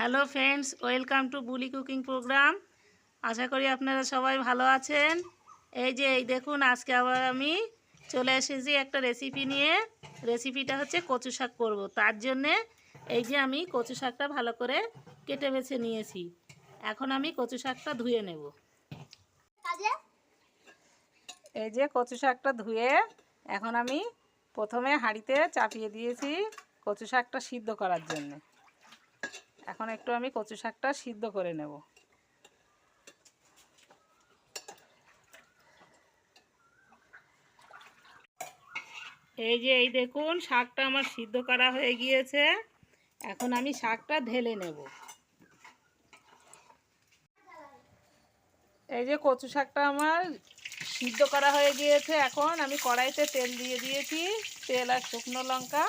Hello friends, welcome to bully cooking program. আশা করি আপনারা সবাই ভালো আছেন। এই যে, এই দেখুন, আজকে আবার আমি চলে এসেছি একটা রেসিপি নিয়ে। রেসিপিটা হচ্ছে কচু শাক করব। তার জন্যে এই যে আমি কচু শাকটা ভালো করে কেটে বেছে নিয়েছি। এখন আমি কচু শাকটা ধুয়ে নেব। এই যে, কচু শাকটা ধুয়ে এখন আমি প্রথমে হাঁড়িতে চাপিয়ে দিয়েছি কচু শাকটা সিদ্ধ করার জন্য। এখন একটু আমি কচু শাকটা সিদ্ধ করে নেব। এই যে এই দেখুন, শাকটা আমার সিদ্ধ করা হয়ে গিয়েছে। এখন আমি শাকটা ঢেলে নেব। এই যে কচু শাকটা আমার সিদ্ধ করা হয়ে গিয়েছে। এখন আমি কড়াইতে তেল দিয়ে দিয়েছি, তেল আর শুকনো লঙ্কা।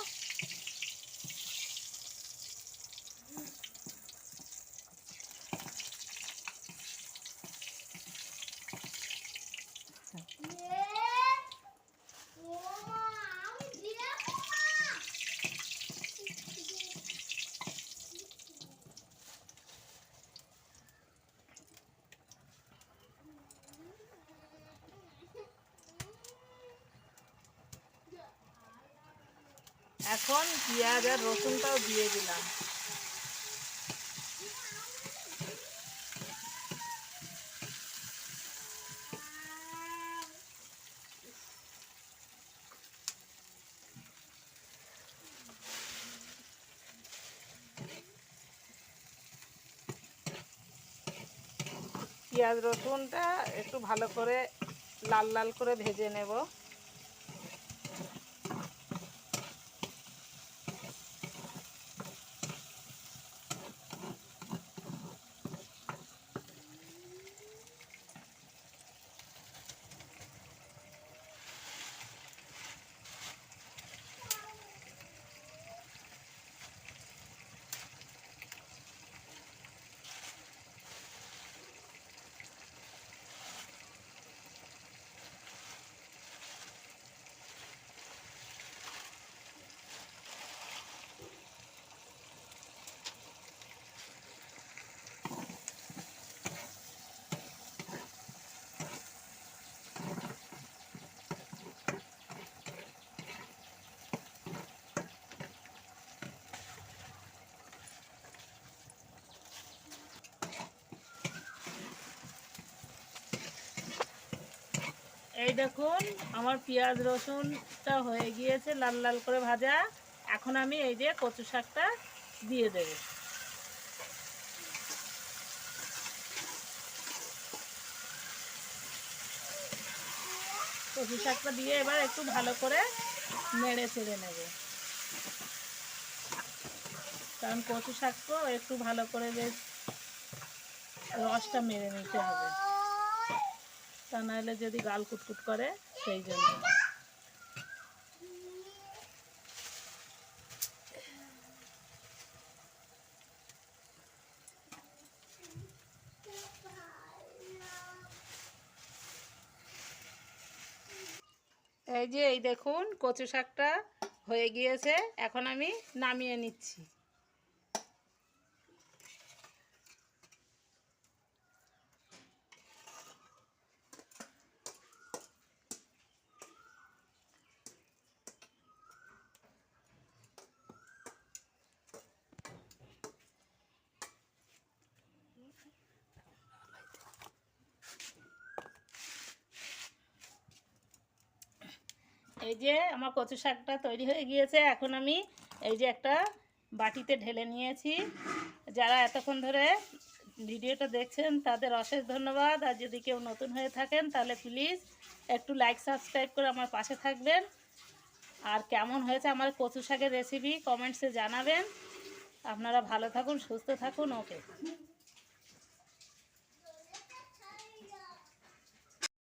এখন পেঁয়াজ আর রসুনটাও দিয়ে দিলাম। পেঁয়াজ রসুনটা একটু ভালো করে লাল লাল করে ভেজে নেব। এই দেখুন, আমার পেঁয়াজ রসুনটা হয়ে গিয়েছে লাল লাল করে ভাজা। এখন আমি এই যে কচু শাকটা দিয়ে দেব। কচু শাকটা দিয়ে এবার একটু ভালো করে নেড়ে চেড়ে নেব। কারণ কচু শাক তো একটু ভালো করে বেশ রসটা মেরে নিতে হবে। তা নাহলে যদি গাল কুটকুট করে, সেই জন্য। এই যে, এই দেখুন, কচু শাকটা হয়ে গিয়েছে। এখন আমি নামিয়ে নিচ্ছি। এই যে আমার কচু শাকটা তৈরি হয়ে গিয়েছে। এখন আমি এই যে একটা বাটিতে ঢেলে নিয়েছি। যারা এতক্ষণ ধরে ভিডিওটা দেখছেন, তাদের অশেষ ধন্যবাদ। আর যদি কেউ নতুন হয়ে থাকেন, তাহলে প্লিজ একটু লাইক সাবস্ক্রাইব করে আমার পাশে থাকবেন। আর কেমন হয়েছে আমার কচু শাকের রেসিপি কমেন্টসে জানাবেন। আপনারা ভালো থাকুন, সুস্থ থাকুন ওকে